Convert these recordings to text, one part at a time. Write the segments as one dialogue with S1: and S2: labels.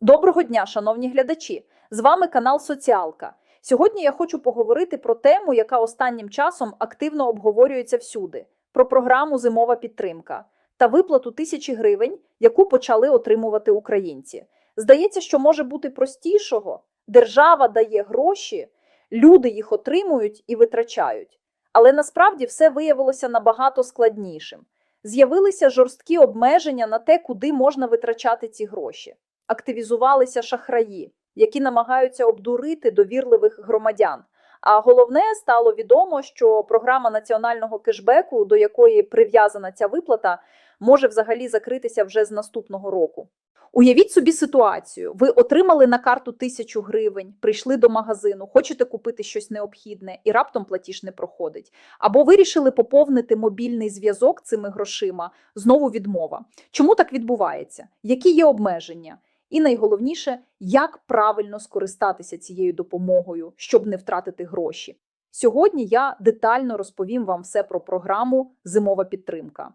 S1: Доброго дня, шановні глядачі! З вами канал Соціалка. Сьогодні я хочу поговорити про тему, яка останнім часом активно обговорюється всюди: про програму Зимова підтримка та виплату тисячі гривень, яку почали отримувати українці. Здається, що може бути простішого. Держава дає гроші, люди їх отримують і витрачають. Але насправді все виявилося набагато складнішим. З'явилися жорсткі обмеження на те, куди можна витрачати ці гроші активізувалися шахраї, які намагаються обдурити довірливих громадян. А головне стало відомо, що програма національного кешбеку, до якої прив'язана ця виплата, може взагалі закритися вже з наступного року. Уявіть собі ситуацію: ви отримали на карту тисячу гривень, прийшли до магазину, хочете купити щось необхідне, і раптом платіж не проходить. Або вирішили поповнити мобільний зв'язок цими грошима. Знову відмова. Чому так відбувається? Які є обмеження? І найголовніше, як правильно скористатися цією допомогою, щоб не втратити гроші. Сьогодні я детально розповім вам все про програму Зимова підтримка.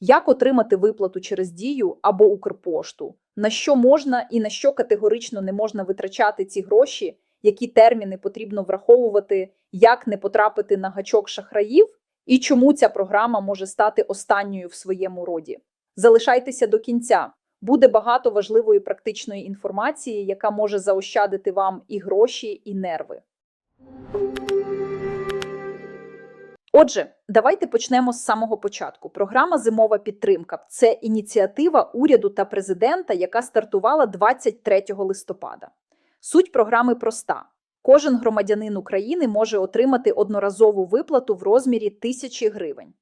S1: Як отримати виплату через дію або Укрпошту, на що можна і на що категорично не можна витрачати ці гроші, які терміни потрібно враховувати, як не потрапити на гачок шахраїв, і чому ця програма може стати останньою в своєму роді. Залишайтеся до кінця. Буде багато важливої практичної інформації, яка може заощадити вам і гроші, і нерви. Отже, давайте почнемо з самого початку. Програма Зимова підтримка це ініціатива уряду та президента, яка стартувала 23 листопада. Суть програми проста: кожен громадянин України може отримати одноразову виплату в розмірі тисячі гривень.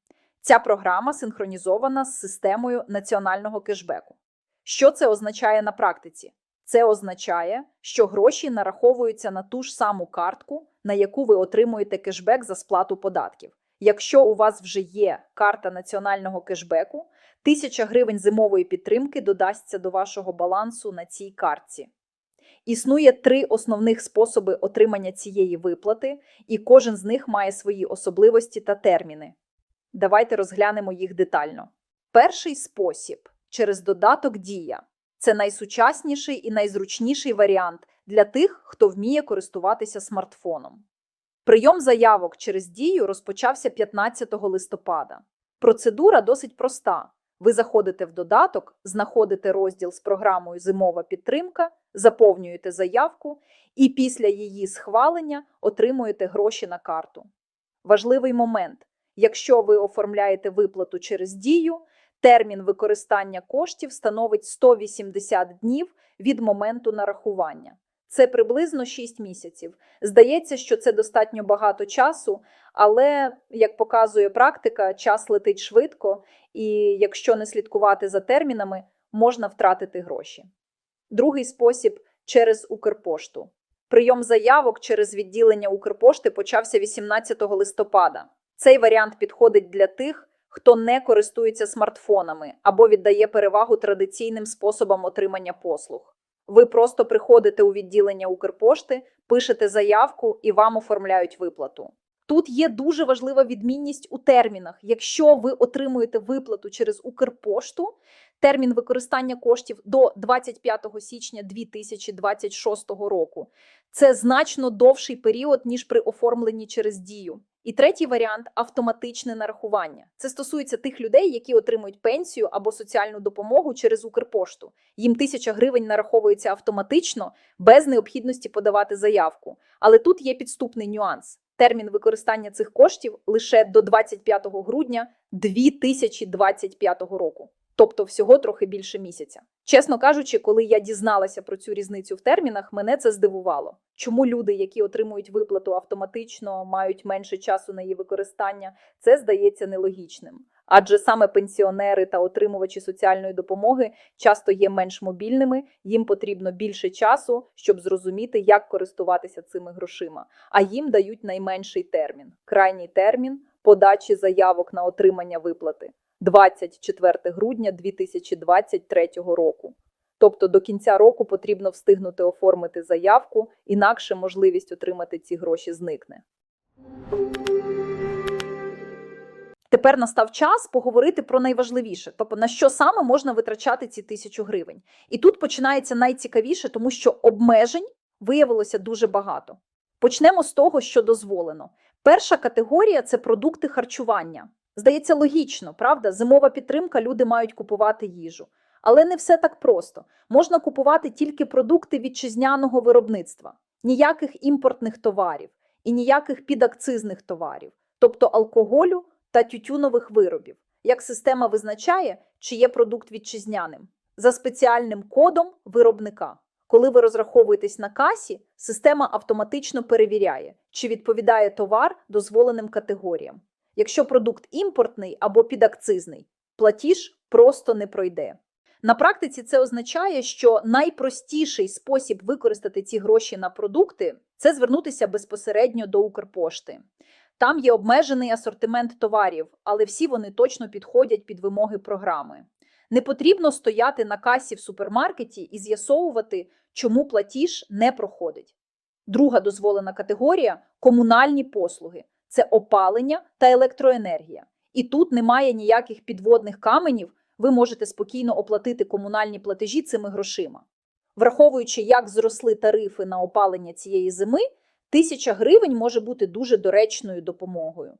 S1: Ця програма синхронізована з системою національного кешбеку. Що це означає на практиці? Це означає, що гроші нараховуються на ту ж саму картку, на яку ви отримуєте кешбек за сплату податків. Якщо у вас вже є карта національного кешбеку, 1000 гривень зимової підтримки додасться до вашого балансу на цій картці. Існує три основних способи отримання цієї виплати, і кожен з них має свої особливості та терміни. Давайте розглянемо їх детально. Перший спосіб через додаток Дія. Це найсучасніший і найзручніший варіант для тих, хто вміє користуватися смартфоном. Прийом заявок через Дію розпочався 15 листопада. Процедура досить проста. Ви заходите в додаток, знаходите розділ з програмою Зимова підтримка, заповнюєте заявку і після її схвалення отримуєте гроші на карту. Важливий момент: якщо ви оформляєте виплату через Дію, термін використання коштів становить 180 днів від моменту нарахування. Це приблизно 6 місяців. Здається, що це достатньо багато часу, але, як показує практика, час летить швидко, і якщо не слідкувати за термінами, можна втратити гроші. Другий спосіб через Укрпошту. Прийом заявок через відділення Укрпошти почався 18 листопада. Цей варіант підходить для тих, хто не користується смартфонами або віддає перевагу традиційним способам отримання послуг. Ви просто приходите у відділення Укрпошти, пишете заявку і вам оформляють виплату. Тут є дуже важлива відмінність у термінах. Якщо ви отримуєте виплату через Укрпошту, термін використання коштів до 25 січня 2026 року. Це значно довший період, ніж при оформленні через дію. І третій варіант автоматичне нарахування. Це стосується тих людей, які отримують пенсію або соціальну допомогу через Укрпошту. Їм тисяча гривень нараховується автоматично, без необхідності подавати заявку. Але тут є підступний нюанс. Термін використання цих коштів лише до 25 грудня 2025 року. Тобто всього трохи більше місяця. Чесно кажучи, коли я дізналася про цю різницю в термінах, мене це здивувало. Чому люди, які отримують виплату автоматично, мають менше часу на її використання, це здається нелогічним. Адже саме пенсіонери та отримувачі соціальної допомоги часто є менш мобільними, їм потрібно більше часу, щоб зрозуміти, як користуватися цими грошима. А їм дають найменший термін крайній термін подачі заявок на отримання виплати. 24 грудня 2023 року. Тобто до кінця року потрібно встигнути оформити заявку, інакше можливість отримати ці гроші зникне. Тепер настав час поговорити про найважливіше, тобто на що саме можна витрачати ці тисячу гривень. І тут починається найцікавіше, тому що обмежень виявилося дуже багато. Почнемо з того, що дозволено. Перша категорія це продукти харчування. Здається, логічно, правда? Зимова підтримка, люди мають купувати їжу. Але не все так просто. Можна купувати тільки продукти вітчизняного виробництва, ніяких імпортних товарів і ніяких підакцизних товарів, тобто алкоголю та тютюнових виробів. Як система визначає, чи є продукт вітчизняним за спеціальним кодом виробника. Коли ви розраховуєтесь на касі, система автоматично перевіряє, чи відповідає товар дозволеним категоріям. Якщо продукт імпортний або підакцизний, платіж просто не пройде. На практиці це означає, що найпростіший спосіб використати ці гроші на продукти це звернутися безпосередньо до Укрпошти. Там є обмежений асортимент товарів, але всі вони точно підходять під вимоги програми. Не потрібно стояти на касі в супермаркеті і з'ясовувати, чому платіж не проходить. Друга дозволена категорія комунальні послуги це опалення та електроенергія. І тут немає ніяких підводних каменів, ви можете спокійно оплатити комунальні платежі цими грошима. Враховуючи, як зросли тарифи на опалення цієї зими, тисяча гривень може бути дуже доречною допомогою.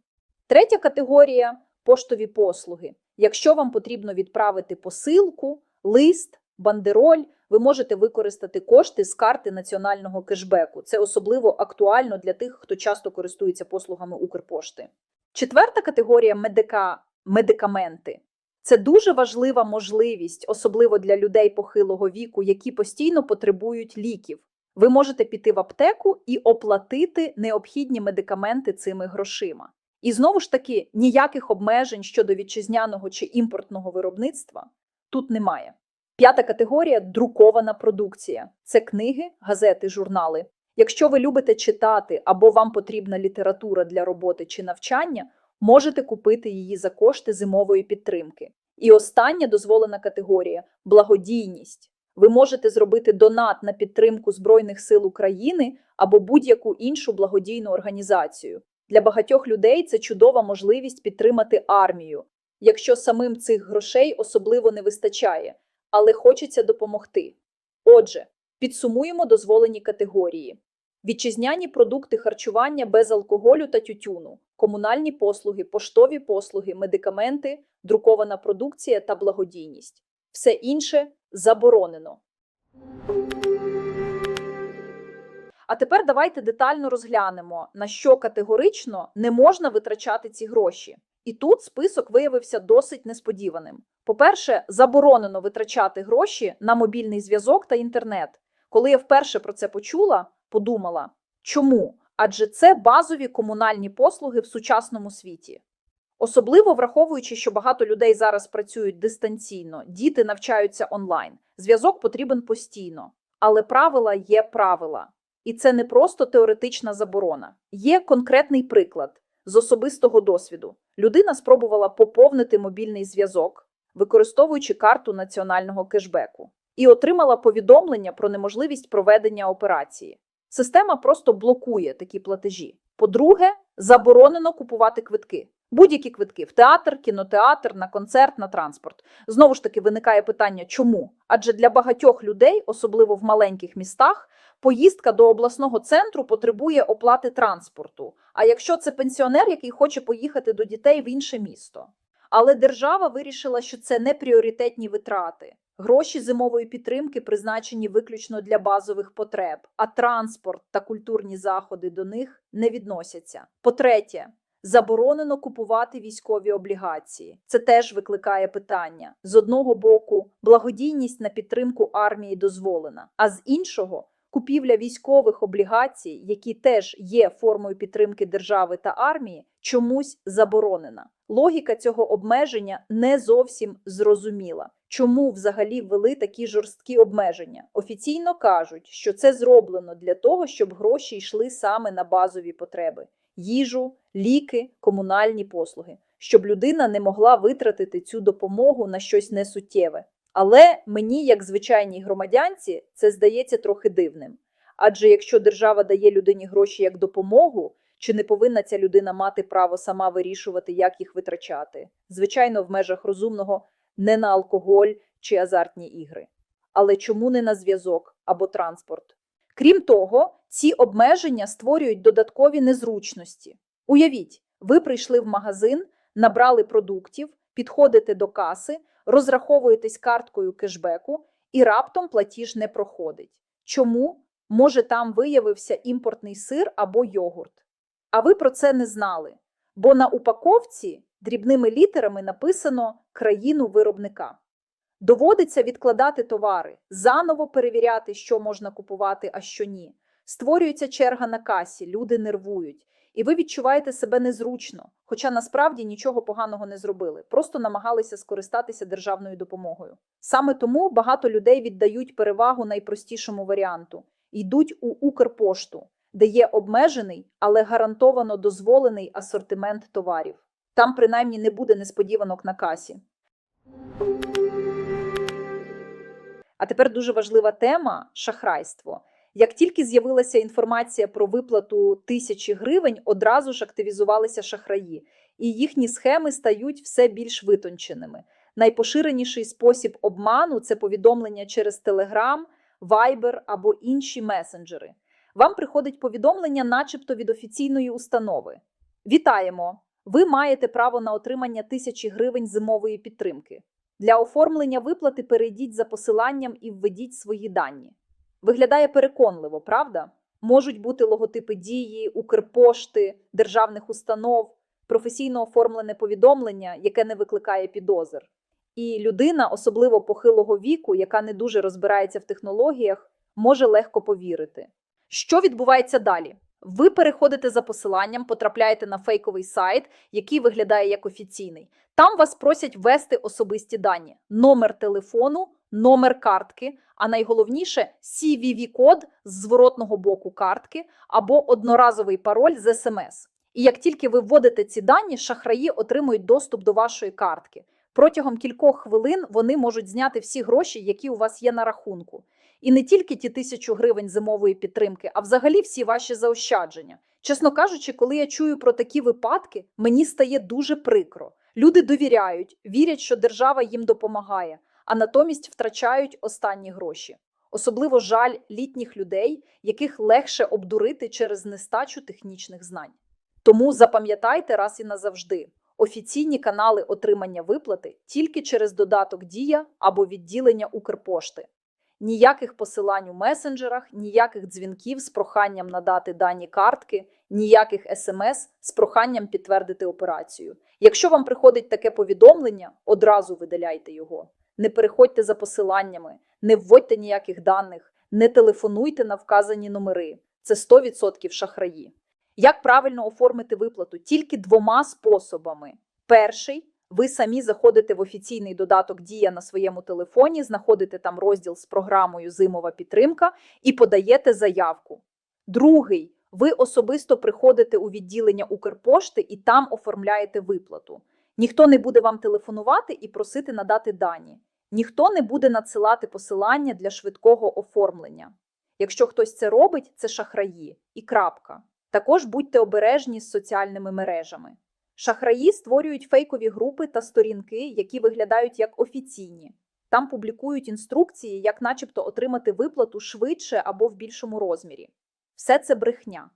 S1: Третя категорія поштові послуги. Якщо вам потрібно відправити посилку, лист, бандероль, ви можете використати кошти з карти національного кешбеку. Це особливо актуально для тих, хто часто користується послугами Укрпошти. Четверта категорія медика... медикаменти. Це дуже важлива можливість, особливо для людей похилого віку, які постійно потребують ліків. Ви можете піти в аптеку і оплатити необхідні медикаменти цими грошима. І знову ж таки, ніяких обмежень щодо вітчизняного чи імпортного виробництва тут немає. П'ята категорія друкована продукція це книги, газети, журнали. Якщо ви любите читати або вам потрібна література для роботи чи навчання, можете купити її за кошти зимової підтримки. І остання дозволена категорія благодійність. Ви можете зробити донат на підтримку Збройних сил України або будь-яку іншу благодійну організацію. Для багатьох людей це чудова можливість підтримати армію, якщо самим цих грошей особливо не вистачає, але хочеться допомогти. Отже, підсумуємо дозволені категорії: вітчизняні продукти харчування без алкоголю та тютюну, комунальні послуги, поштові послуги, медикаменти, друкована продукція та благодійність. Все інше заборонено. А тепер давайте детально розглянемо, на що категорично не можна витрачати ці гроші. І тут список виявився досить несподіваним. По-перше, заборонено витрачати гроші на мобільний зв'язок та інтернет. Коли я вперше про це почула, подумала, чому? Адже це базові комунальні послуги в сучасному світі. Особливо враховуючи, що багато людей зараз працюють дистанційно, діти навчаються онлайн. Зв'язок потрібен постійно, але правила є правила. І це не просто теоретична заборона. Є конкретний приклад з особистого досвіду. Людина спробувала поповнити мобільний зв'язок, використовуючи карту національного кешбеку, і отримала повідомлення про неможливість проведення операції. Система просто блокує такі платежі. По-друге, заборонено купувати квитки. Будь-які квитки в театр, кінотеатр, на концерт, на транспорт. Знову ж таки, виникає питання, чому? Адже для багатьох людей, особливо в маленьких містах, поїздка до обласного центру потребує оплати транспорту. А якщо це пенсіонер, який хоче поїхати до дітей в інше місто. Але держава вирішила, що це не пріоритетні витрати. Гроші зимової підтримки призначені виключно для базових потреб, а транспорт та культурні заходи до них не відносяться. По-третє, заборонено купувати військові облігації. Це теж викликає питання. З одного боку, благодійність на підтримку армії дозволена, а з іншого купівля військових облігацій, які теж є формою підтримки держави та армії, чомусь заборонена. Логіка цього обмеження не зовсім зрозуміла. Чому взагалі ввели такі жорсткі обмеження? Офіційно кажуть, що це зроблено для того, щоб гроші йшли саме на базові потреби: їжу, ліки, комунальні послуги, щоб людина не могла витратити цю допомогу на щось несуттєве. Але мені, як звичайній громадянці, це здається трохи дивним. Адже якщо держава дає людині гроші як допомогу, Чи не повинна ця людина мати право сама вирішувати, як їх витрачати? Звичайно, в межах розумного не на алкоголь чи азартні ігри. Але чому не на зв'язок або транспорт? Крім того, ці обмеження створюють додаткові незручності. Уявіть, ви прийшли в магазин, набрали продуктів, підходите до каси, розраховуєтесь карткою кешбеку, і раптом платіж не проходить. Чому? Може, там виявився імпортний сир або йогурт. А ви про це не знали, бо на упаковці дрібними літерами написано країну виробника. Доводиться відкладати товари, заново перевіряти, що можна купувати, а що ні. Створюється черга на касі, люди нервують, і ви відчуваєте себе незручно, хоча насправді нічого поганого не зробили, просто намагалися скористатися державною допомогою. Саме тому багато людей віддають перевагу найпростішому варіанту йдуть у Укрпошту, де є обмежений, але гарантовано дозволений асортимент товарів. Там принаймні не буде несподіванок на касі. А тепер дуже важлива тема шахрайство. Як тільки з'явилася інформація про виплату тисячі гривень, одразу ж активізувалися шахраї, і їхні схеми стають все більш витонченими. Найпоширеніший спосіб обману це повідомлення через Telegram, Viber або інші месенджери. Вам приходить повідомлення, начебто від офіційної установи. Вітаємо! Ви маєте право на отримання тисячі гривень зимової підтримки. Для оформлення виплати перейдіть за посиланням і введіть свої дані. Виглядає переконливо, правда? Можуть бути логотипи дії, Укрпошти, державних установ, професійно оформлене повідомлення, яке не викликає підозр. І людина, особливо похилого віку, яка не дуже розбирається в технологіях, може легко повірити. Що відбувається далі? Ви переходите за посиланням, потрапляєте на фейковий сайт, який виглядає як офіційний. Там вас просять ввести особисті дані: номер телефону, номер картки, а найголовніше CVV-код з зворотного боку картки або одноразовий пароль з СМС. І як тільки ви вводите ці дані, шахраї отримують доступ до вашої картки. Протягом кількох хвилин вони можуть зняти всі гроші, які у вас є на рахунку. І не тільки ті тисячу гривень зимової підтримки, а взагалі всі ваші заощадження. Чесно кажучи, коли я чую про такі випадки, мені стає дуже прикро. Люди довіряють, вірять, що держава їм допомагає, а натомість втрачають останні гроші. Особливо жаль літніх людей, яких легше обдурити через нестачу технічних знань. Тому запам'ятайте раз і назавжди: офіційні канали отримання виплати тільки через додаток Дія або відділення Укрпошти. Ніяких посилань у месенджерах, ніяких дзвінків з проханням надати дані картки, ніяких смс з проханням підтвердити операцію. Якщо вам приходить таке повідомлення, одразу видаляйте його. Не переходьте за посиланнями, не вводьте ніяких даних, не телефонуйте на вказані номери. Це 100% шахраї. Як правильно оформити виплату? Тільки двома способами. Перший ви самі заходите в офіційний додаток Дія на своєму телефоні, знаходите там розділ з програмою Зимова підтримка і подаєте заявку. Другий ви особисто приходите у відділення Укрпошти і там оформляєте виплату. Ніхто не буде вам телефонувати і просити надати дані. Ніхто не буде надсилати посилання для швидкого оформлення. Якщо хтось це робить, це шахраї і крапка. Також будьте обережні з соціальними мережами. Шахраї створюють фейкові групи та сторінки, які виглядають як офіційні. Там публікують інструкції, як начебто отримати виплату швидше або в більшому розмірі. Все це брехня.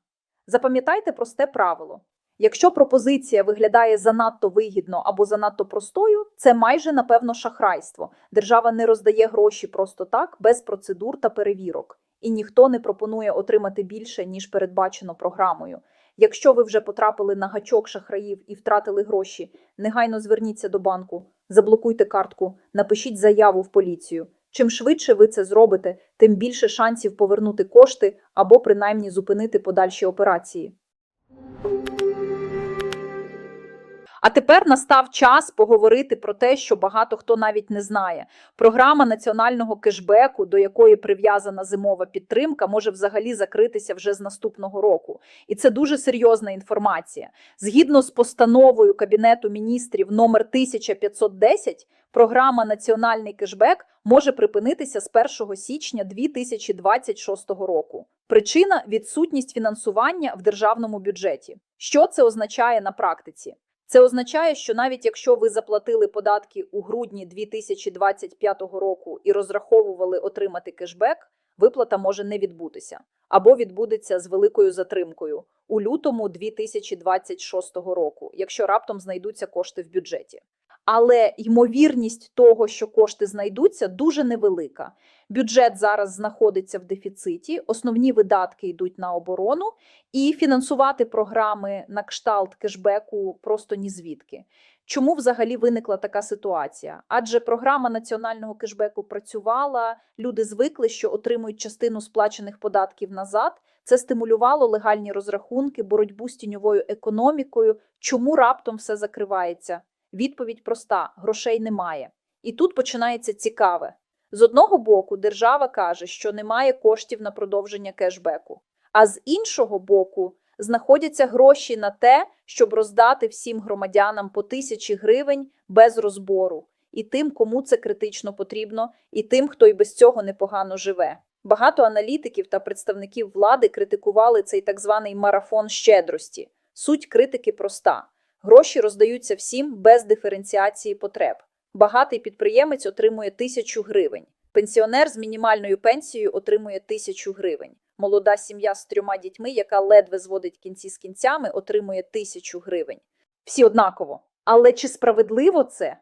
S1: Запам'ятайте просте правило: якщо пропозиція виглядає занадто вигідно або занадто простою, це майже напевно шахрайство. Держава не роздає гроші просто так, без процедур та перевірок, і ніхто не пропонує отримати більше, ніж передбачено програмою. Якщо ви вже потрапили на гачок шахраїв і втратили гроші, негайно зверніться до банку, заблокуйте картку, напишіть заяву в поліцію. Чим швидше ви це зробите, тим більше шансів повернути кошти або принаймні зупинити подальші операції. А тепер настав час поговорити про те, що багато хто навіть не знає. Програма національного кешбеку, до якої прив'язана зимова підтримка, може взагалі закритися вже з наступного року. І це дуже серйозна інформація. Згідно з постановою Кабінету міністрів номер 1510, програма Національний кешбек може припинитися з 1 січня 2026 року. Причина відсутність фінансування в державному бюджеті. Що це означає на практиці? Це означає, що навіть якщо ви заплатили податки у грудні 2025 року і розраховували отримати кешбек, виплата може не відбутися або відбудеться з великою затримкою у лютому 2026 року, якщо раптом знайдуться кошти в бюджеті. Але ймовірність того, що кошти знайдуться, дуже невелика. Бюджет зараз знаходиться в дефіциті, основні видатки йдуть на оборону, і фінансувати програми на кшталт кешбеку просто ні звідки. Чому взагалі виникла така ситуація? Адже програма національного кешбеку працювала, люди звикли, що отримують частину сплачених податків назад. Це стимулювало легальні розрахунки, боротьбу з тіньовою економікою. Чому раптом все закривається? Відповідь проста: грошей немає. І тут починається цікаве. З одного боку, держава каже, що немає коштів на продовження кешбеку, а з іншого боку, знаходяться гроші на те, щоб роздати всім громадянам по тисячі гривень без розбору, і тим, кому це критично потрібно, і тим, хто і без цього непогано живе. Багато аналітиків та представників влади критикували цей так званий марафон щедрості. Суть критики проста: гроші роздаються всім без диференціації потреб. Багатий підприємець отримує тисячу гривень. Пенсіонер з мінімальною пенсією отримує тисячу гривень. Молода сім'я з трьома дітьми, яка ледве зводить кінці з кінцями, отримує тисячу гривень. Всі однаково. Але чи справедливо це?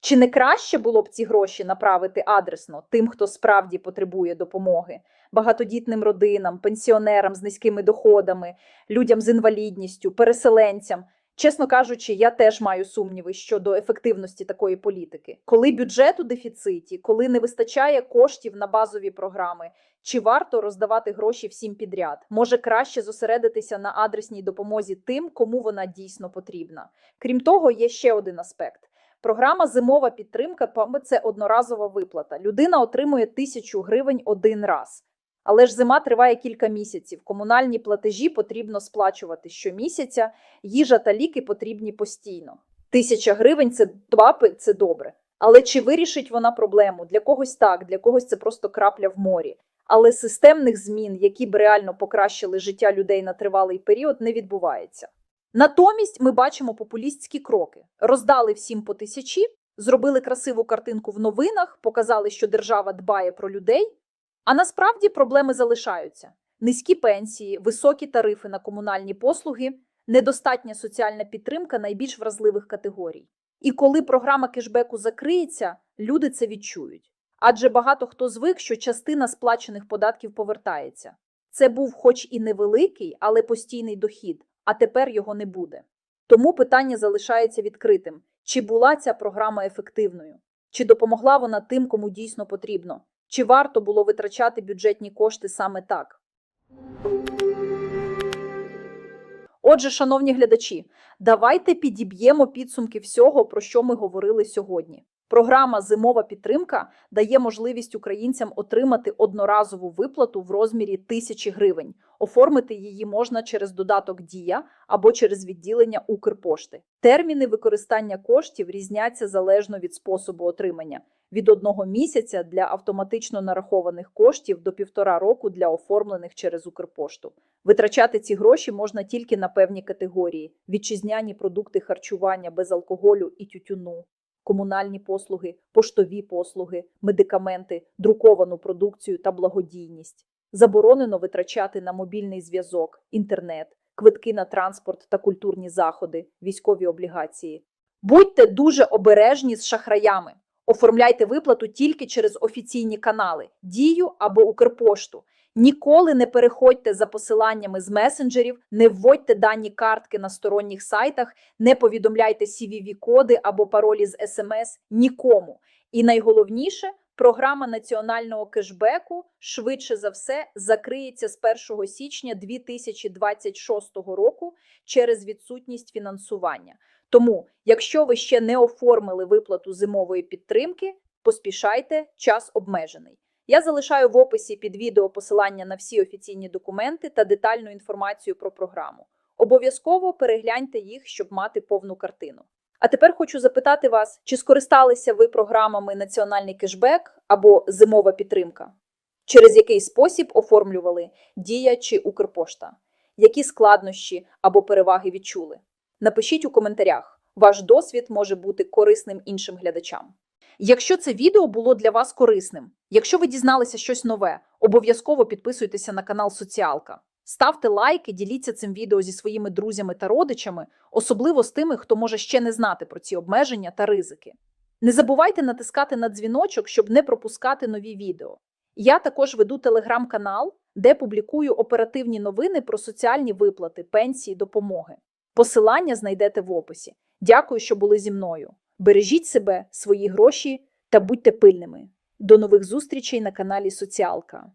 S1: Чи не краще було б ці гроші направити адресно тим, хто справді потребує допомоги, багатодітним родинам, пенсіонерам з низькими доходами, людям з інвалідністю, переселенцям? Чесно кажучи, я теж маю сумніви щодо ефективності такої політики. Коли бюджет у дефіциті, коли не вистачає коштів на базові програми, чи варто роздавати гроші всім підряд? Може краще зосередитися на адресній допомозі тим, кому вона дійсно потрібна. Крім того, є ще один аспект. Програма зимова підтримка це одноразова виплата. Людина отримує тисячу гривень один раз. Але ж зима триває кілька місяців. Комунальні платежі потрібно сплачувати щомісяця, їжа та ліки потрібні постійно. Тисяча гривень це два це добре. Але чи вирішить вона проблему? Для когось так, для когось це просто крапля в морі. Але системних змін, які б реально покращили життя людей на тривалий період, не відбувається. Натомість ми бачимо популістські кроки: роздали всім по тисячі, зробили красиву картинку в новинах, показали, що держава дбає про людей. А насправді проблеми залишаються: низькі пенсії, високі тарифи на комунальні послуги, недостатня соціальна підтримка найбільш вразливих категорій. І коли програма кешбеку закриється, люди це відчують. Адже багато хто звик, що частина сплачених податків повертається. Це був, хоч і невеликий, але постійний дохід, а тепер його не буде. Тому питання залишається відкритим: чи була ця програма ефективною, чи допомогла вона тим, кому дійсно потрібно. Чи варто було витрачати бюджетні кошти саме так? Отже, шановні глядачі, давайте підіб'ємо підсумки всього, про що ми говорили сьогодні. Програма Зимова підтримка дає можливість українцям отримати одноразову виплату в розмірі тисячі гривень. Оформити її можна через додаток Дія або через відділення Укрпошти. Терміни використання коштів різняться залежно від способу отримання від одного місяця для автоматично нарахованих коштів до півтора року для оформлених через Укрпошту. Витрачати ці гроші можна тільки на певні категорії: вітчизняні продукти харчування без алкоголю і тютюну. Комунальні послуги, поштові послуги, медикаменти, друковану продукцію та благодійність. Заборонено витрачати на мобільний зв'язок, інтернет, квитки на транспорт та культурні заходи, військові облігації. Будьте дуже обережні з шахраями. Оформляйте виплату тільки через офіційні канали Дію або Укрпошту. Ніколи не переходьте за посиланнями з месенджерів, не вводьте дані картки на сторонніх сайтах, не повідомляйте cvv коди або паролі з смс нікому. І найголовніше, програма національного кешбеку швидше за все закриється з 1 січня 2026 року через відсутність фінансування. Тому, якщо ви ще не оформили виплату зимової підтримки, поспішайте, час обмежений. Я залишаю в описі під відео посилання на всі офіційні документи та детальну інформацію про програму. Обов'язково перегляньте їх, щоб мати повну картину. А тепер хочу запитати вас, чи скористалися ви програмами Національний кешбек або Зимова підтримка? Через який спосіб оформлювали Дія чи Укрпошта? Які складнощі або переваги відчули? Напишіть у коментарях. Ваш досвід може бути корисним іншим глядачам. Якщо це відео було для вас корисним, якщо ви дізналися щось нове, обов'язково підписуйтеся на канал Соціалка. Ставте лайки, діліться цим відео зі своїми друзями та родичами, особливо з тими, хто може ще не знати про ці обмеження та ризики. Не забувайте натискати на дзвіночок, щоб не пропускати нові відео. Я також веду телеграм-канал, де публікую оперативні новини про соціальні виплати, пенсії, допомоги. Посилання знайдете в описі. Дякую, що були зі мною. Бережіть себе, свої гроші та будьте пильними. До нових зустрічей на каналі Соціалка.